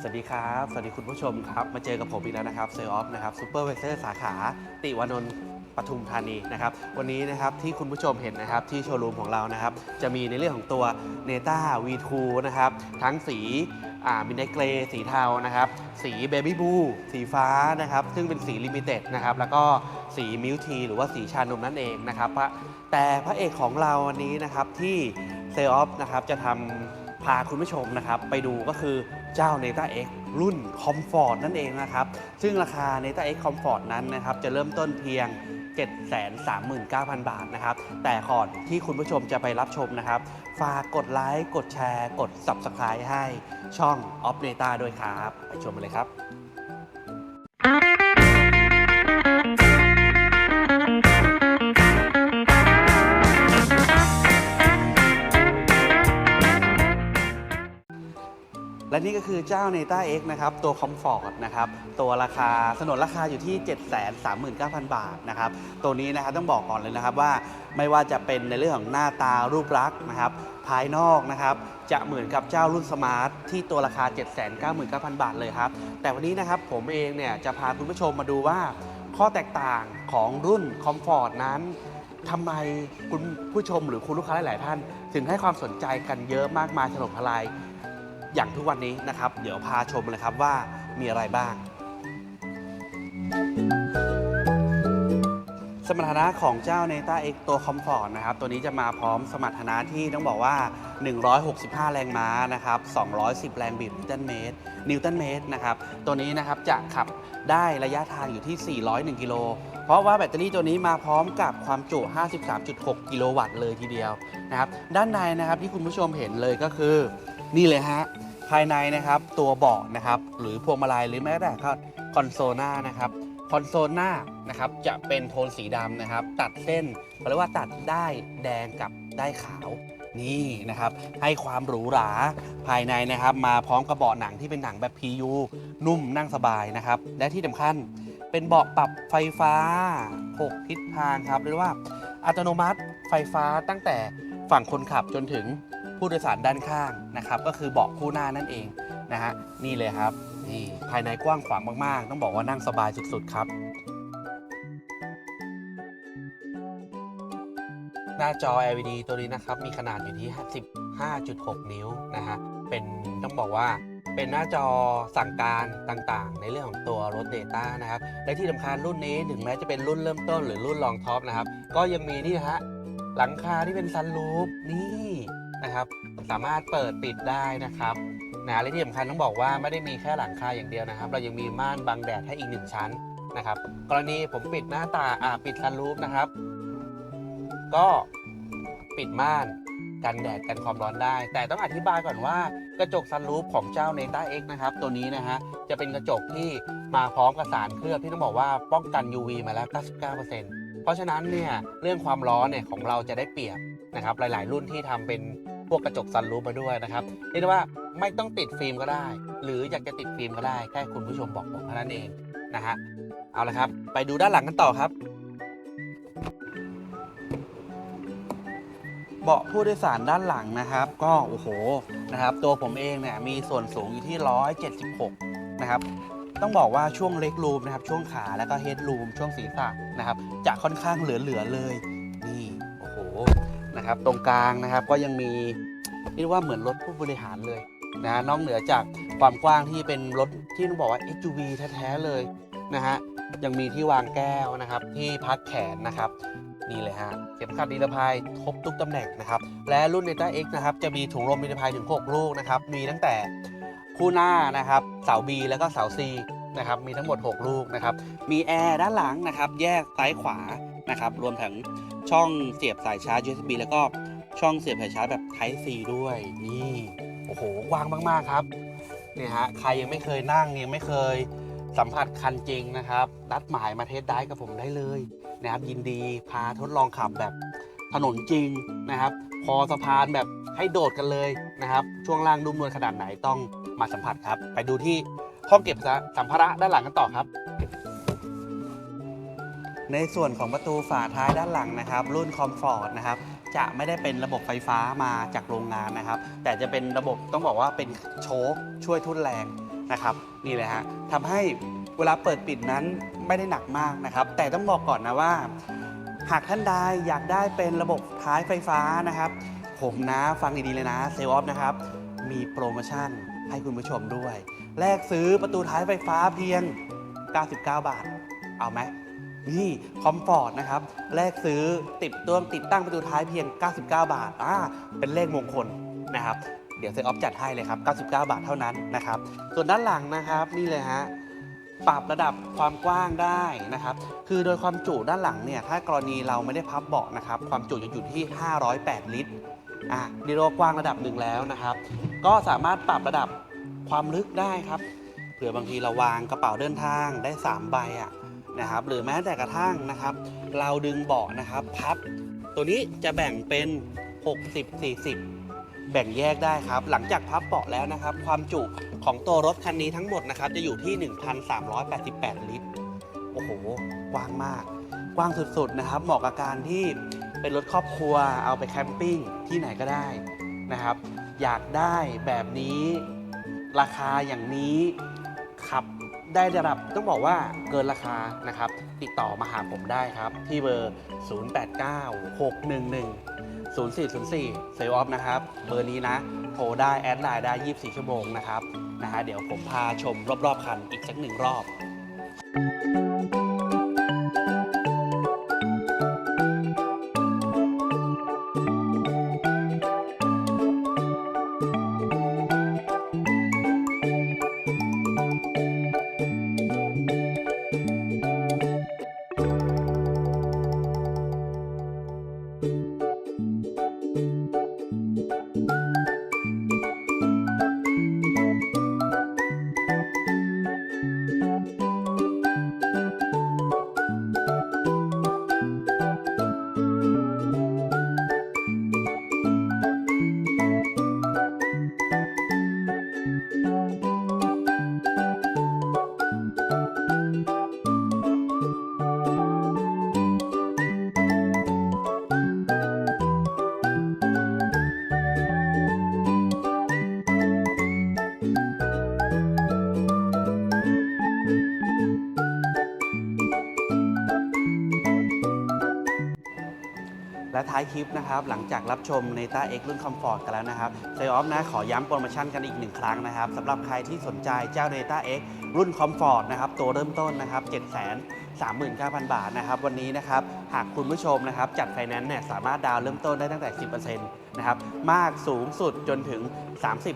สวัสดีครับ สวัสดีคุณผู้ชมครับ มาเจอกับผมอีกแล้วนะครับเซลออฟนะครับซูเปอร์เวเซอร์สาขาติวานนท์ปทุมธานีนะครับวันนี้นะครับที่คุณผู้ชมเห็นนะครับที่โชว์รูมของเรานะครับจะมีในเรื่องของตัว n e t a V2 นะครับทั้งสีมินเนเกรสีเทานะครับสีเบบี้บูสีฟ้านะครับซึ่งเป็นสีลิมิเต็ดนะครับแล้วก็สีมิลทีหรือว่าสีชานมนั่นเองนะครับพระแต่พระเอกของเราวันนี้นะครับที่ เซลออฟนะครับจะทำพาคุณผู้ชมนะครับ ไปดูก็คือเจ้า n e t a X รุ่น Comfort นั่นเองนะครับ ซึ่งราคา n e t a X Comfort นั้นนะครับ จะเริ่มต้นเพียง 739,000 บาทนะครับ แต่ก่อนที่คุณผู้ชมจะไปรับชมนะครับ ฝากกดไลค์ กดแชร์ กด Subscribe ให้ช่อง o f n e t a ด้วยครับ ไปชมกันเลยครับ และนี่ก็คือเจ้า n e t a X นะครับ ตัว Comfort นะครับ ตัวราคาสนนราคาอยู่ที่ 739,000 บาทนะครับ ตัวนี้นะครับต้องบอกก่อนเลยนะครับว่าไม่ว่าจะเป็นในเรื่องของหน้าตารูปลักษณ์นะครับ ภายนอกนะครับ จะเหมือนกับเจ้ารุ่นสมาร์ทที่ตัวราคา 799,000 บาทเลยครับ แต่วันนี้นะครับผมเองเนี่ยจะพาคุณผู้ชมมาดูว่า ข้อแตกต่างของรุ่น Comfort นั้นทำไมคุณผู้ชมหรือคุณลูกค้าหลาย ๆ ท่าน ถึงให้ความสนใจกันเยอะมากมายถล่มทลาย อย่างทุกวันนี้นะครับ เดี๋ยวพาชมเลยครับว่ามีอะไรบ้าง สมรรถนะของเจ้า n e t a X ตัว Comfort นะครับ ตัวนี้จะมาพร้อมสมรรถนะที่ต้องบอกว่า 165 แรงม้านะครับ 210 แรงบิดนิวตันเมตร นิวตันเมตรนะครับ ตัวนี้นะครับจะขับได้ระยะทางอยู่ที่ 401 กิโลเพราะว่าแบตเตอรี่ตัวนี้มาพร้อมกับความจุ 53.6 กิโลวัตต์เลยทีเดียวนะครับ ด้านในนะครับที่คุณผู้ชมเห็นเลยก็คือ นี่เลยฮะ ภายในนะครับตัวเบาะนะครับ หรือพวงมาลัยหรือแม้แต่คอนโซลหน้านะครับคอนโซลหน้านะครับจะเป็นโทนสีดำนะครับ ตัดเส้นเรียกว่าตัดได้แดงกับได้ขาวนี่นะครับ ให้ความหรูหราภายในนะครับ มาพร้อมกับเบาะหนังที่เป็นหนังแบบ PU นุ่มนั่งสบายนะครับ และที่สำคัญเป็นเบาะปรับไฟฟ้า 6 ทิศทางครับเรียกว่าอัตโนมัติไฟฟ้าตั้งแต่ฝั่งคนขับจนถึง ผู้โดยสารด้านข้างนะครับ ก็คือเบาะคู่หน้านั่นเองนะฮะนี่เลยครับนี่ภายในกว้างขวางมากๆ ต้องบอกว่านั่งสบายสุดๆครับ หน้าจอ LED ตัวนี้นะครับ มีขนาดอยู่ที่ 15.6 นิ้วนะฮะเป็นต้องบอกว่าเป็นหน้าจอสั่งการต่างๆ ในเรื่องของตัวรถ Data นะครับ และที่สำคัญรุ่นนี้ถึงแม้จะเป็นรุ่นเริ่มต้นหรือรุ่นรองท็อปนะครับ ก็ยังมีนี่ฮะหลังคาที่เป็นซันรูฟนี่ นะครับ สามารถเปิดปิดได้นะครับนะและที่สำคัญต้องบอกว่าไม่ได้มีแค่หลังคาอย่างเดียวนะครับ เรายังมีม่านบังแดดให้อีกหนึ่งชั้นนะครับ กรณีผมปิดหน้าตาอ่าปิดซันรูฟนะครับ ก็ปิดม่านกันแดดกันความร้อนได้ แต่ต้องอธิบายก่อนว่ากระจกซันรูฟของเจ้า n e t a X นะครับ ตัวนี้นะฮะจะเป็นกระจกที่มาพร้อมกับสารเคลือบที่ต้องบอกว่าป้องกัน UV มาแล้ว 99%เพราะฉะนั้นเนี่ยเรื่องความร้อนเนี่ยของเราจะได้เปรียบนะครับหลาย ๆ รุ่นที่ทำเป็น วกกระจกซันรูฟมาด้วยนะครับเรียกได้ว่าไม่ต้องติดฟิล์มก็ได้ หรืออยากจะติดฟิล์มก็ได้แค่คุณผู้ชมบอกผมเท่านั้นเองนะฮะเอาละครับ ไปดูด้านหลังกันต่อครับ เบาะผู้โดยสารด้านหลังนะครับ ก็โอ้โหนะครับ ตัวผมเองเนี่ยมีส่วนสูงอยู่ที่ 176 นะครับต้องบอกว่าช่วงเล็กรูมนะครับช่วงขาแล้วก็เฮดรูมช่วงศีรษะนะครับจะค่อนข้างเหลือๆเลย นะครับ ตรงกลางนะครับก็ยังมีเรียกว่าเหมือนรถผู้บริหารเลยนะนอกเหนือจากความกว้างที่เป็นรถที่ต้องบอกว่า SUV แท้ๆเลยนะฮะยังมีที่วางแก้วนะครับ ที่พักแขนนะครับนี่เลยฮะเข็มขัดนิรภัยครบทุกตำแหน่งนะครับ และรุ่น n e t a X นะครับ จะมีถุงลมนิรภัยถึง 6 ลูกนะครับ มีตั้งแต่คู่หน้านะครับ เสา B แล้วก็เสา C นะครับ มีทั้งหมด 6 ลูกนะครับ มีแอร์ด้านหลังนะครับ แยกซ้ายขวานะครับ รวมถึง ช่องเสียบสายชาร์จ USB แล้วก็ช่องเสียบสายชาร์จแบบ Type C ด้วย นี่ โอ้โหกว้างมาก ๆ ครับเนี่ยฮะใครยังไม่เคยนั่งยังไม่เคยสัมผัสคันจริงนะครับนัดหมายมาเทสได้กับผมได้เลยนะครับยินดีพาทดลองขับแบบถนนจริงนะครับพอสะพานแบบให้โดดกันเลยนะครับ ช่วงล่างนุ่มนวลขนาดไหนต้องมาสัมผัสครับ ไปดูที่ห้องเก็บสัมภาระด้านหลังกันต่อครับ ในส่วนของประตูฝาท้ายด้านหลังนะครับ รุ่นคอมฟอร์ตนะครับจะไม่ได้เป็นระบบไฟฟ้ามาจากโรงงานนะครับ แต่จะเป็นระบบต้องบอกว่าเป็นโชคช่วยทุ่นแรงนะครับนี่เลยฮะทำให้เวลาเปิดปิดนั้นไม่ได้หนักมากนะครับ แต่ต้องบอกก่อนนะว่า หากท่านใดอยากได้เป็นระบบท้ายไฟฟ้านะครับ ผมนะฟังดีๆเลยนะเซลออฟนะครับ มีโปรโมชั่นให้คุณผู้ชมด้วย แลกซื้อประตูท้ายไฟฟ้าเพียง 99 บาท เอาไหม นี่คอมฟอร์ตนะครับแลกซื้อติดตัวติดตั้งประตูท้ายเพียง 99 บาทอ่าเป็นเลขมงคลนะครับ เดี๋ยวเซออฟจัดให้เลยครับ 99 บาทเท่านั้นนะครับ ส่วนด้านหลังนะครับนี่เลยฮะปรับระดับความกว้างได้นะครับ คือโดยความจุด้านหลังเนี่ย ถ้ากรณีเราไม่ได้พับเบาะนะครับ ความจุจะอยู่ที่ 508 ลิตร อะดีโรกว้างระดับหนึ่งแล้วนะครับ ก็สามารถปรับระดับความลึกได้ครับ เผื่อบางทีเราวางกระเป๋าเดินทางได้ 3 ใบอะ นะครับ หรือแม้แต่กระทั่งนะครับ เราดึงเบาะนะครับพับ ตัวนี้จะแบ่งเป็น 60 40แบ่งแยกได้ครับ หลังจากพับเบาะแล้วนะครับ ความจุของตัวรถคันนี้ทั้งหมดนะครับ จะอยู่ที่ 1,388 ลิตร โอ้โห กว้างมาก กว้างสุดๆนะครับ เหมาะกับการที่เป็นรถครอบครัว เอาไปแคมปิ้งที่ไหนก็ได้นะครับ อยากได้แบบนี้ ราคาอย่างนี้ ได้ระดับต้องบอกว่าเกินราคานะครับ ติดต่อมาหาผมได้ครับ ที่เบอร์ 089 611 0404 เซลออฟนะครับ เบอร์นี้นะ โทรได้ แอดไลน์ได้ 24 ชั่วโมงนะครับนะฮะเดี๋ยวผมพาชมรอบ ๆ คันอีกสักหนึ่งรอบ ท้ายคลิปนะครับ หลังจากรับชม n e t a X รุ่น Comfort กันแล้วนะครับเซออฟนะขอย้ำโปรโมชั่นกันอีกหนึ่งครั้งนะครับสำหรับใครที่สนใจเจ้า n e t a X รุ่น Comfort นะครับตัวเริ่มต้นนะครับ739,000 บาทนะครับวันนี้นะครับหากคุณผู้ชมนะครับจัดไฟแนนซ์เนี่ยสามารถดาวเริ่มต้นได้ตั้งแต่ 10%นะครับมากสูงสุดจนถึง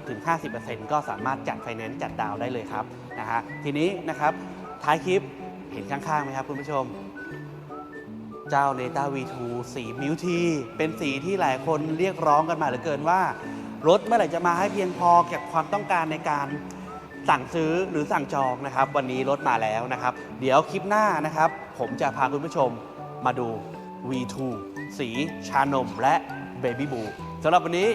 30-50%ก็สามารถจัดไฟแนนซ์จัดดาวได้เลยครับนะฮะทีนี้นะครับท้ายคลิปเห็นข้างๆไหมครับคุณผู้ชม เจ้า n e t a V2 สีมิวทีเป็นสีที่หลายคนเรียกร้องกันมาเหลือเกินว่า รถเมื่อไหร่จะมาให้เพียงพอกับความต้องการในการสั่งซื้อหรือสั่งจองนะครับ วันนี้รถมาแล้วนะครับ เดี๋ยวคลิปหน้านะครับ ผมจะพาคุณผู้ชมมาดู V2 สีชานมและ Baby Blue สำหรับวันนี้